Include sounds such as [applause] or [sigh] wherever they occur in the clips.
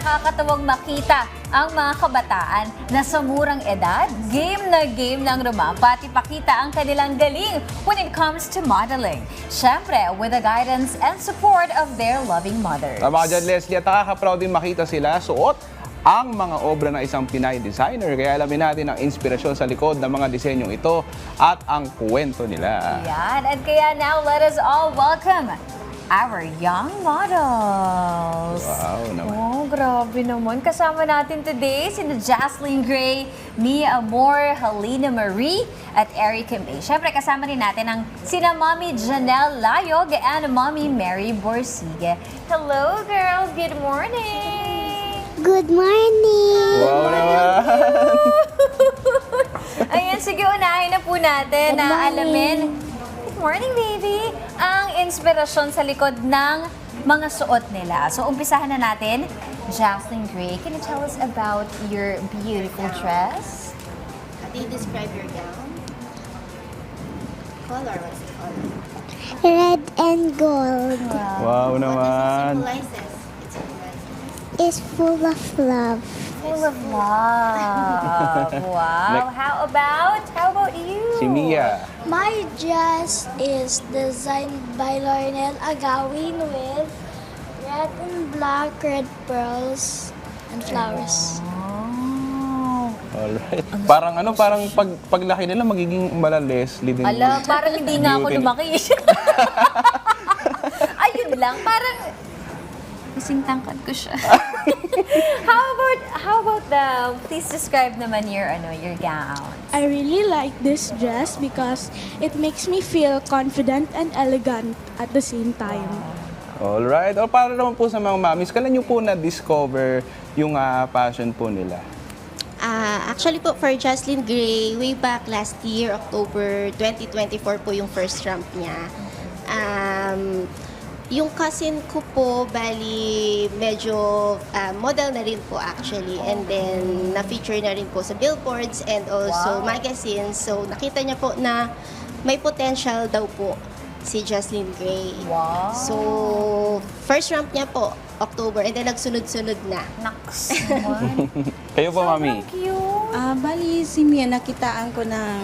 nakakatawang makita ang mga kabataan na sa murang edad, game na game ng rumampa at ipakita ang kanilang galing when it comes to modeling. Siyempre, with the guidance and support of their loving mothers. Tama dyan, Leslie. At nakaka-proud din makita sila suot ang mga obra ng isang Pinay designer. Kaya alamin natin ang inspirasyon sa likod ng mga disenyong ito at ang kwento nila. Yan. At kaya now, let us all welcome our young models. Wow naman. Oh, grabe naman. Kasama natin today sina Jaslyn Gray, Mia Amor, Helena Marie, at Erica May. Siyempre, kasama rin natin ang sina Mommy Janelle Layog and Mommy Mary Borsige. Hello, girls. Good morning. Good morning! Wow naman. [laughs] Ayan, sige, unahin na po natin Good na morning. alamin. Good morning, baby! Ang inspirasyon sa likod ng mga suot nila. So, umpisahan na natin. Jocelyn Gray, can you tell us about your beautiful dress? How do you describe your gown? Color, what's the color? Red and gold Wow naman. What does it symbolizes? It symbolizes. is full of love. Full of love. [laughs] Wow. How about, how about? Si Mia. My dress is designed by Lionel Agawin with red and black, red pearls, and flowers. Oh. Alright. Parang ano, parang pag, paglaki nila magiging mala Leslie din. Ala, parang hindi nga ako Beauty. lumaki. [laughs] Ayun lang, parang kasing tangkad ko siya. [laughs] how about how about the please describe naman your ano your gown. I really like this dress because it makes me feel confident and elegant at the same time. Alright. O para naman po sa mga mamis, kailan nyo po na-discover yung ah, passion po nila? Ah, actually po, for Jocelyn Gray, way back last year, October 2024 po yung first ramp niya. Um, yung cousin ko po, bali, medyo ah, model na rin po actually. And then, na-feature na rin po sa billboards and also Wow. magazines. So, nakita niya po na may potential daw po si Jocelyn Gray. Wow. So, first ramp niya po, October, and then nagsunod-sunod na. Naks. [laughs] [laughs] Kayo po, mami. Cute. Ah, bali si Mia nakitaan ko ng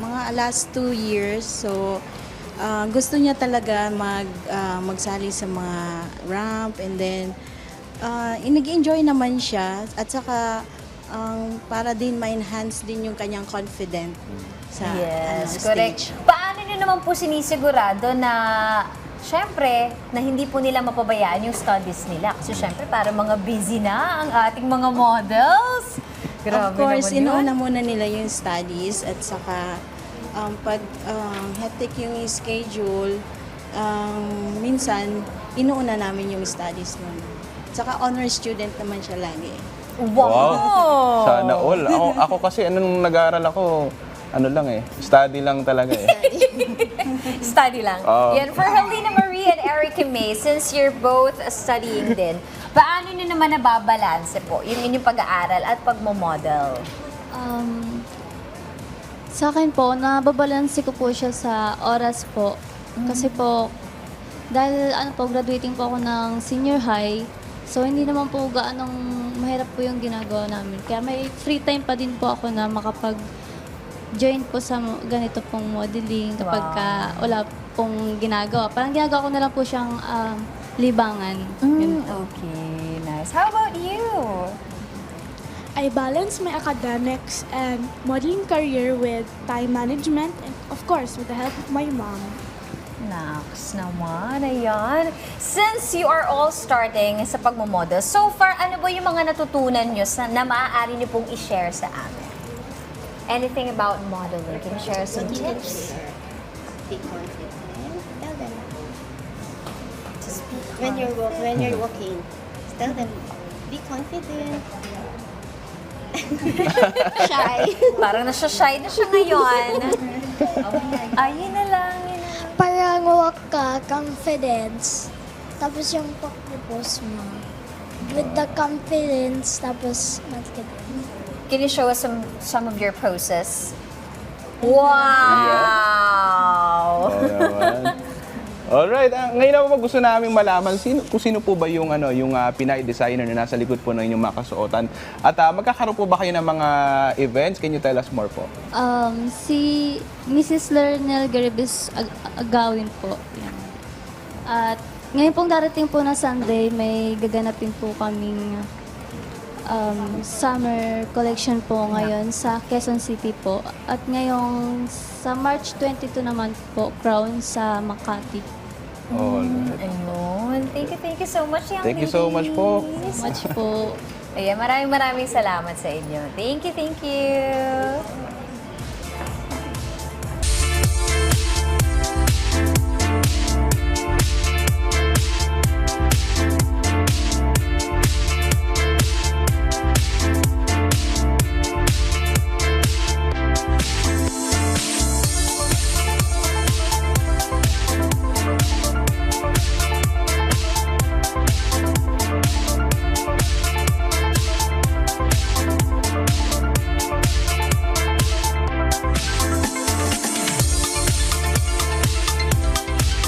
mga last two years. So, ah, gusto niya talaga mag ah, magsali sa mga ramp and then uh, nag-enjoy naman siya at saka ang para din ma-enhance din yung kanyang confident sa Yes, ano, correct. stage. Paano nyo naman po sinisigurado na Siyempre, na hindi po nila mapabayaan yung studies nila. Kasi syempre, para mga busy na ang ating mga models. Grabe of course, inuuna muna nila yung studies at saka um, pag um, hectic yung schedule, um, minsan inuuna namin yung studies nun. At saka honor student naman siya lagi. Wow! Sana all. Ako, ako kasi, ano, nung nag-aaral ako, ano lang eh, study lang talaga eh. Study [laughs] lang. Oo. Yan, for Helena Marie and Erica May, since you're both studying din, paano nyo naman nababalanse po yung inyong pag-aaral at pagmamodel? Um, sa akin po, nababalanse ko po siya sa oras po. Kasi po, dahil ano po, graduating po ako ng senior high, so hindi naman po gaanong mahirap po yung ginagawa namin. Kaya may free time pa din po ako na makapag join po sa ganito pong modeling kapag Wow. ka wala pong ginagawa. Parang ginagawa ko na lang po siyang um, libangan. Yun po. Okay, nice. How about you? I balance my academics and modeling career with time management and of course with the help of my mom. Naks naman, ayan. Since you are all starting sa pagmamodel, so far, ano ba yung mga natutunan nyo sa, na maaari nyo pong i-share sa amin? Anything about modeling? Can you share some tips? Be confident. Tell them. When you're when you're walking, tell them, be confident. [laughs] Shy. Parang nasa-shy na siya ngayon. Ayun na lang, yun na lang. Parang walk ka, confidence. Tapos yung pag-propose mo. With the confidence, tapos mag-get Can you show us some some of your poses? Wow! Oo naman. Alright, ah, ngayon naman gusto namin malaman sino, kung sino po ba yung ano yung ah, Pinay designer na nasa likod po ng inyong makasuotan. At ah, magkakaroon po ba kayo ng mga events? Can you tell us more po? Um, si Mrs. Lernel Garibis Ag- Agawin po. At ngayon pong darating po na Sunday, may gaganapin po kaming um, summer collection po ngayon sa Quezon City po. At ngayong sa March 22 naman po, Crown sa Makati. Alright. Ayun. Thank you, thank you so much, young Thank you so much po. ladies. Much po. [laughs] Ayan, maraming maraming salamat sa inyo. Thank you, thank you.